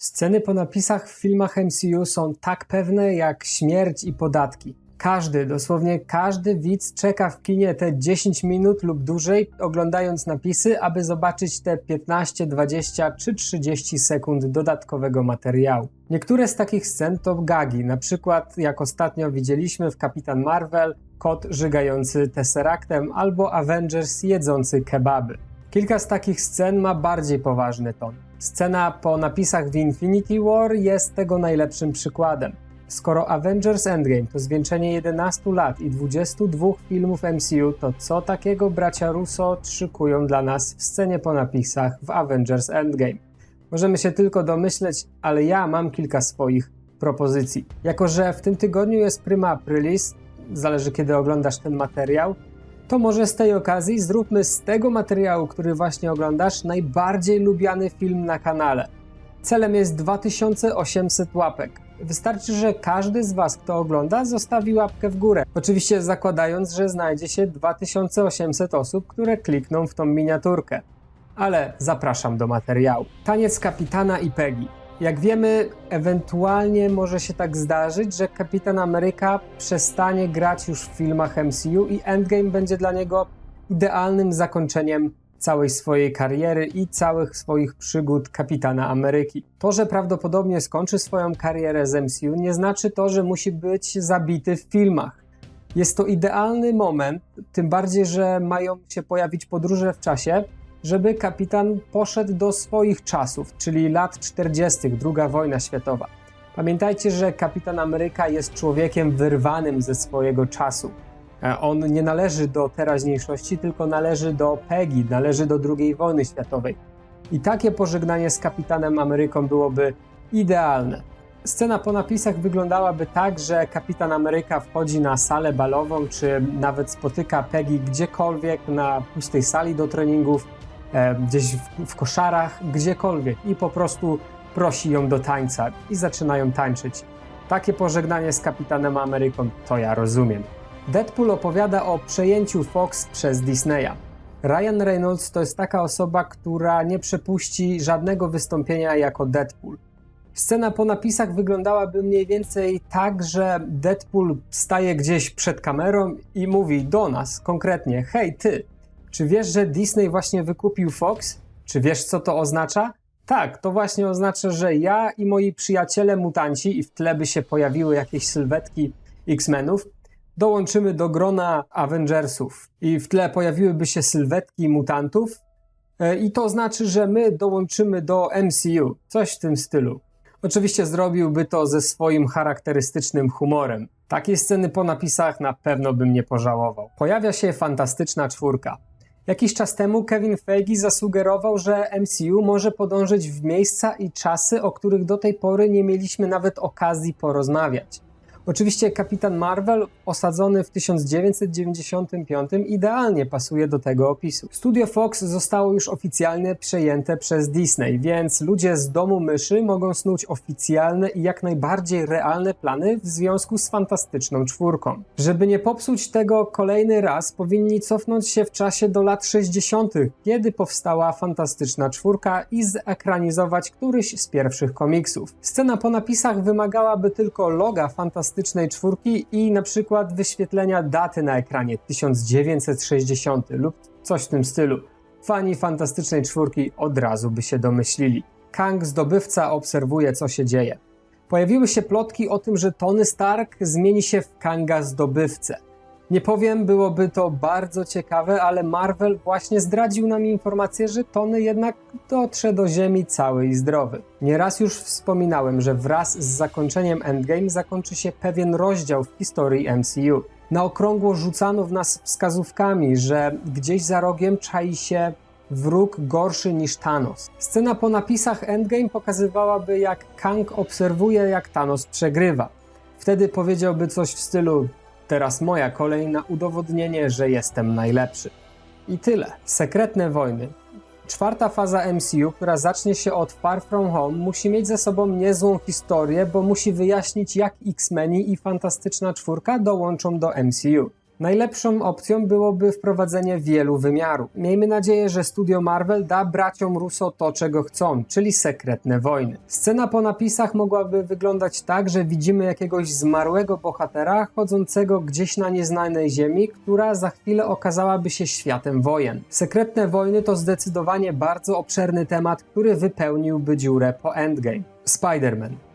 Sceny po napisach w filmach MCU są tak pewne jak śmierć i podatki. Każdy, dosłownie każdy widz czeka w kinie te 10 minut lub dłużej, oglądając napisy, aby zobaczyć te 15, 20 czy 30 sekund dodatkowego materiału. Niektóre z takich scen to gagi, na przykład jak ostatnio widzieliśmy w Kapitan Marvel, kot żygający Tesseractem albo Avengers jedzący kebaby. Kilka z takich scen ma bardziej poważny ton. Scena po napisach w Infinity War jest tego najlepszym przykładem. Skoro Avengers Endgame to zwieńczenie 11 lat i 22 filmów MCU, to co takiego bracia Russo szykują dla nas w scenie po napisach w Avengers Endgame? Możemy się tylko domyśleć, ale ja mam kilka swoich propozycji. Jako, że w tym tygodniu jest Prima Aprilis, zależy kiedy oglądasz ten materiał, to może z tej okazji zróbmy z tego materiału, który właśnie oglądasz, najbardziej lubiany film na kanale. Celem jest 2800 łapek. Wystarczy, że każdy z Was, kto ogląda, zostawi łapkę w górę. Oczywiście zakładając, że znajdzie się 2800 osób, które klikną w tą miniaturkę. Ale zapraszam do materiału. Taniec kapitana i Peggy. Jak wiemy, ewentualnie może się tak zdarzyć, że Kapitan Ameryka przestanie grać już w filmach MCU i Endgame będzie dla niego idealnym zakończeniem całej swojej kariery i całych swoich przygód Kapitana Ameryki. To, że prawdopodobnie skończy swoją karierę z MCU, nie znaczy to, że musi być zabity w filmach. Jest to idealny moment, tym bardziej, że mają się pojawić podróże w czasie, żeby kapitan poszedł do swoich czasów, czyli lat 40., II wojna światowa. Pamiętajcie, że kapitan Ameryka jest człowiekiem wyrwanym ze swojego czasu. E, On nie należy do teraźniejszości, tylko należy do Peggy, należy do II wojny światowej. I takie pożegnanie z kapitanem Ameryką byłoby idealne. Scena po napisach wyglądałaby tak, że kapitan Ameryka wchodzi na salę balową, czy nawet spotyka Peggy gdziekolwiek na pustej sali do treningów, gdzieś w, w koszarach, gdziekolwiek i po prostu prosi ją do tańca i zaczynają tańczyć. Takie pożegnanie z kapitanem Ameryką to ja rozumiem. Deadpool opowiada o przejęciu Fox przez Disneya. Ryan Reynolds to jest taka osoba, która nie przepuści żadnego wystąpienia jako Deadpool. Scena po napisach wyglądałaby mniej więcej tak, że Deadpool staje gdzieś przed kamerą i mówi do nas konkretnie: Hej, ty, czy wiesz, że Disney właśnie wykupił Fox? Czy wiesz, co to oznacza? Tak, to właśnie oznacza, że ja i moi przyjaciele mutanci, i w tle by się pojawiły jakieś sylwetki X-Menów, dołączymy do grona Avengersów i w tle pojawiłyby się sylwetki mutantów, e, i to znaczy, że my dołączymy do MCU, coś w tym stylu. Oczywiście zrobiłby to ze swoim charakterystycznym humorem. Takiej sceny po napisach na pewno bym nie pożałował. Pojawia się fantastyczna czwórka. Jakiś czas temu Kevin Feige zasugerował, że MCU może podążyć w miejsca i czasy, o których do tej pory nie mieliśmy nawet okazji porozmawiać. Oczywiście Kapitan Marvel, osadzony w 1995, idealnie pasuje do tego opisu. Studio Fox zostało już oficjalnie przejęte przez Disney, więc ludzie z domu myszy mogą snuć oficjalne i jak najbardziej realne plany w związku z fantastyczną czwórką. Żeby nie popsuć tego kolejny raz, powinni cofnąć się w czasie do lat 60., kiedy powstała fantastyczna czwórka i zekranizować któryś z pierwszych komiksów. Scena po napisach wymagałaby tylko loga fantastycznej czwórki i na przykład wyświetlenia daty na ekranie 1960 lub coś w tym stylu. Fani fantastycznej czwórki od razu by się domyślili. Kang zdobywca obserwuje co się dzieje. Pojawiły się plotki o tym, że Tony Stark zmieni się w Kanga zdobywcę. Nie powiem, byłoby to bardzo ciekawe, ale Marvel właśnie zdradził nam informację, że Tony jednak dotrze do Ziemi cały i zdrowy. Nieraz już wspominałem, że wraz z zakończeniem Endgame zakończy się pewien rozdział w historii MCU. Na okrągło rzucano w nas wskazówkami, że gdzieś za rogiem czai się wróg gorszy niż Thanos. Scena po napisach Endgame pokazywałaby, jak Kang obserwuje, jak Thanos przegrywa. Wtedy powiedziałby coś w stylu: Teraz moja kolej na udowodnienie, że jestem najlepszy. I tyle. Sekretne wojny. Czwarta faza MCU, która zacznie się od Far From Home, musi mieć ze sobą niezłą historię, bo musi wyjaśnić, jak X-Meni i Fantastyczna Czwórka dołączą do MCU. Najlepszą opcją byłoby wprowadzenie wielu wymiarów. Miejmy nadzieję, że studio Marvel da braciom Russo to, czego chcą, czyli sekretne wojny. Scena po napisach mogłaby wyglądać tak, że widzimy jakiegoś zmarłego bohatera chodzącego gdzieś na nieznanej ziemi, która za chwilę okazałaby się światem wojen. Sekretne wojny to zdecydowanie bardzo obszerny temat, który wypełniłby dziurę po Endgame. Spider-Man.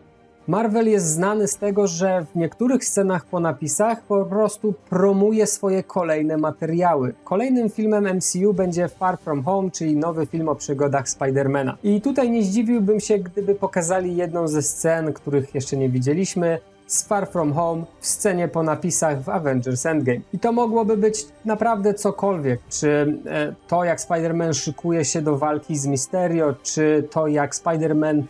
Marvel jest znany z tego, że w niektórych scenach po napisach po prostu promuje swoje kolejne materiały. Kolejnym filmem MCU będzie Far From Home, czyli nowy film o przygodach Spidermana. I tutaj nie zdziwiłbym się, gdyby pokazali jedną ze scen, których jeszcze nie widzieliśmy, z Far From Home w scenie po napisach w Avengers Endgame. I to mogłoby być naprawdę cokolwiek. Czy e, to, jak Spider-Man szykuje się do walki z Mysterio, czy to, jak Spider-Man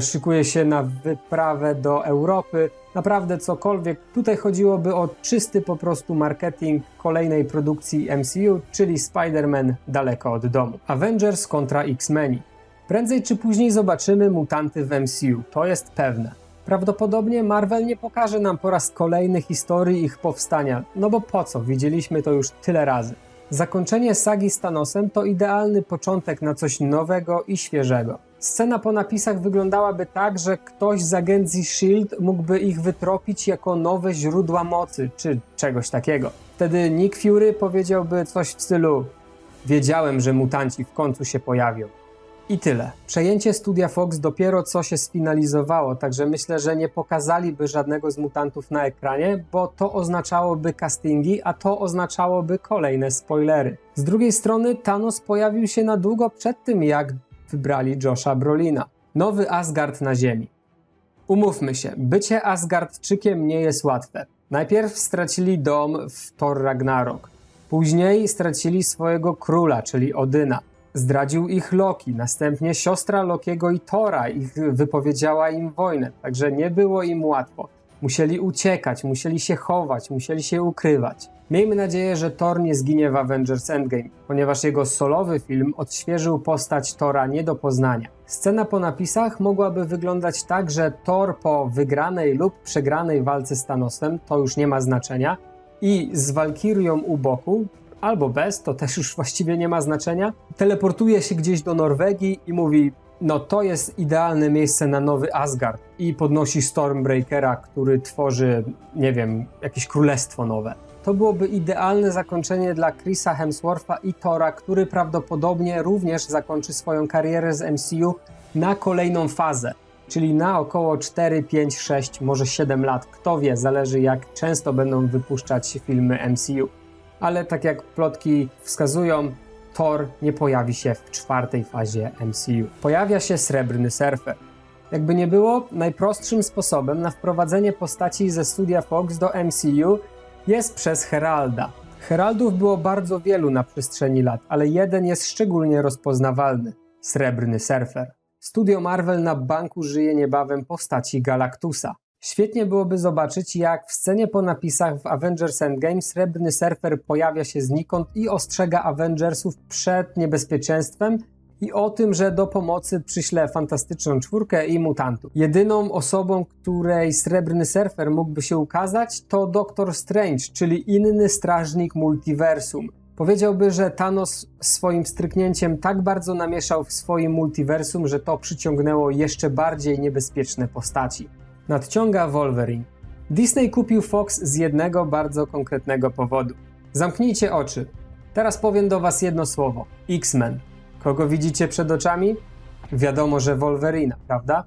szykuje się na wyprawę do Europy. Naprawdę cokolwiek. Tutaj chodziłoby o czysty po prostu marketing kolejnej produkcji MCU, czyli Spider-Man daleko od domu. Avengers kontra X-Meni. Prędzej czy później zobaczymy mutanty w MCU, to jest pewne. Prawdopodobnie Marvel nie pokaże nam po raz kolejny historii ich powstania, no bo po co, widzieliśmy to już tyle razy. Zakończenie sagi z Thanosem to idealny początek na coś nowego i świeżego. Scena po napisach wyglądałaby tak, że ktoś z agencji SHIELD mógłby ich wytropić jako nowe źródła mocy, czy czegoś takiego. Wtedy Nick Fury powiedziałby coś w stylu Wiedziałem, że mutanci w końcu się pojawią. I tyle. Przejęcie studia Fox dopiero co się sfinalizowało, także myślę, że nie pokazaliby żadnego z mutantów na ekranie, bo to oznaczałoby castingi, a to oznaczałoby kolejne spoilery. Z drugiej strony Thanos pojawił się na długo przed tym, jak wybrali Josha Brolina. Nowy Asgard na Ziemi. Umówmy się, bycie Asgardczykiem nie jest łatwe. Najpierw stracili dom w Thor Ragnarok. Później stracili swojego króla, czyli Odyna. Zdradził ich Loki, następnie siostra Lokiego i Tora ich wypowiedziała im wojnę, także nie było im łatwo. Musieli uciekać, musieli się chować, musieli się ukrywać. Miejmy nadzieję, że Thor nie zginie w Avengers Endgame, ponieważ jego solowy film odświeżył postać Tora nie do poznania. Scena po napisach mogłaby wyglądać tak, że Thor po wygranej lub przegranej walce z Thanosem, to już nie ma znaczenia, i z Walkirią u boku albo bez, to też już właściwie nie ma znaczenia, teleportuje się gdzieś do Norwegii i mówi: No, to jest idealne miejsce na nowy Asgard. I podnosi Stormbreakera, który tworzy, nie wiem, jakieś królestwo nowe. To byłoby idealne zakończenie dla Chrisa Hemswortha i Tora, który prawdopodobnie również zakończy swoją karierę z MCU na kolejną fazę, czyli na około 4, 5, 6, może 7 lat. Kto wie, zależy jak często będą wypuszczać filmy MCU ale tak jak plotki wskazują, Thor nie pojawi się w czwartej fazie MCU. Pojawia się Srebrny Surfer. Jakby nie było, najprostszym sposobem na wprowadzenie postaci ze studia Fox do MCU jest przez Heralda. Heraldów było bardzo wielu na przestrzeni lat, ale jeden jest szczególnie rozpoznawalny Srebrny Surfer. Studio Marvel na banku żyje niebawem postaci Galactusa. Świetnie byłoby zobaczyć, jak w scenie po napisach w Avengers Endgame srebrny surfer pojawia się znikąd i ostrzega Avengersów przed niebezpieczeństwem i o tym, że do pomocy przyśle fantastyczną czwórkę i mutantów. Jedyną osobą, której srebrny surfer mógłby się ukazać, to Doctor Strange, czyli inny strażnik multiversum. Powiedziałby, że Thanos swoim stryknięciem tak bardzo namieszał w swoim multiversum, że to przyciągnęło jeszcze bardziej niebezpieczne postaci nadciąga Wolverine. Disney kupił Fox z jednego bardzo konkretnego powodu. Zamknijcie oczy. Teraz powiem do Was jedno słowo: X-Men. Kogo widzicie przed oczami? Wiadomo, że Wolverina, prawda?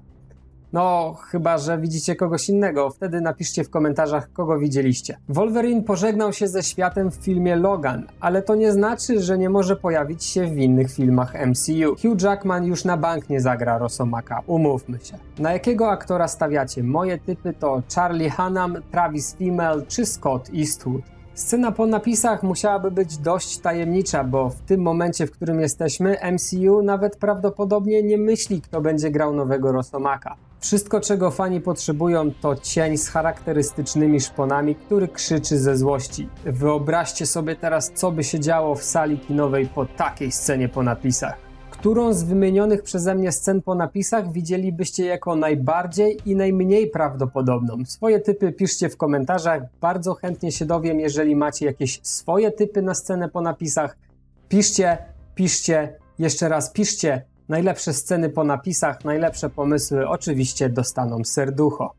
No, chyba że widzicie kogoś innego, wtedy napiszcie w komentarzach, kogo widzieliście. Wolverine pożegnał się ze światem w filmie Logan, ale to nie znaczy, że nie może pojawić się w innych filmach MCU. Hugh Jackman już na bank nie zagra Rosomaka, umówmy się. Na jakiego aktora stawiacie? Moje typy to Charlie Hunnam, Travis Fimmel czy Scott Eastwood. Scena po napisach musiałaby być dość tajemnicza, bo w tym momencie, w którym jesteśmy, MCU nawet prawdopodobnie nie myśli, kto będzie grał nowego Rosomaka. Wszystko, czego fani potrzebują, to cień z charakterystycznymi szponami, który krzyczy ze złości. Wyobraźcie sobie teraz, co by się działo w sali kinowej po takiej scenie po napisach. Którą z wymienionych przeze mnie scen po napisach widzielibyście jako najbardziej i najmniej prawdopodobną? Swoje typy piszcie w komentarzach. Bardzo chętnie się dowiem, jeżeli macie jakieś swoje typy na scenę po napisach. Piszcie, piszcie, jeszcze raz piszcie. Najlepsze sceny po napisach, najlepsze pomysły oczywiście dostaną serducho.